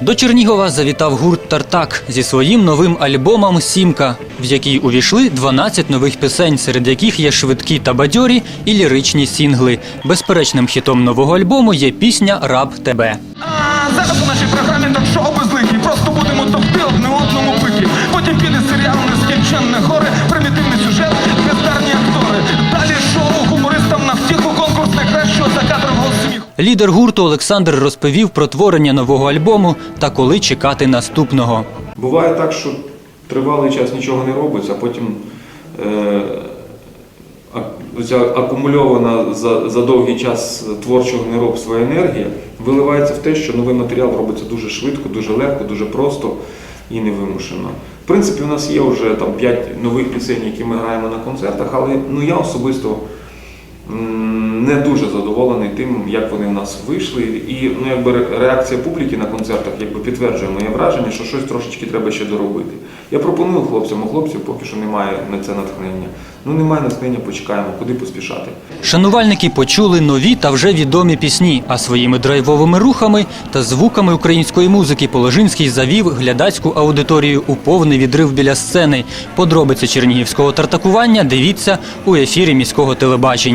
До Чернігова завітав гурт Тартак зі своїм новим альбомом Сімка, в який увійшли 12 нових пісень, серед яких є швидкі та бадьорі і ліричні сінгли. Безперечним хітом нового альбому є пісня Раб тебе. Зараз у нашій програмі так шоу безликі. Просто будемо товкти одне одному пики. Потім піде серіал нескінченне горе, Лідер гурту Олександр розповів про творення нового альбому та коли чекати наступного. Буває так, що тривалий час нічого не робиться, а потім е, акумульована за, за довгий час творчого неробства енергія виливається в те, що новий матеріал робиться дуже швидко, дуже легко, дуже просто і невимушено. В принципі, у нас є вже там 5 нових пісень, які ми граємо на концертах, але ну, я особисто не дуже задоволений тим, як вони в нас вийшли. І ну, якби реакція публіки на концертах якби підтверджує моє враження, що щось трошечки треба ще доробити. Я пропоную хлопцям, у хлопців поки що немає на це натхнення. Ну немає натхнення, почекаємо, куди поспішати. Шанувальники почули нові та вже відомі пісні, а своїми драйвовими рухами та звуками української музики Положинський завів глядацьку аудиторію у повний відрив біля сцени. Подробиці чернігівського тартакування дивіться у ефірі міського телебачення.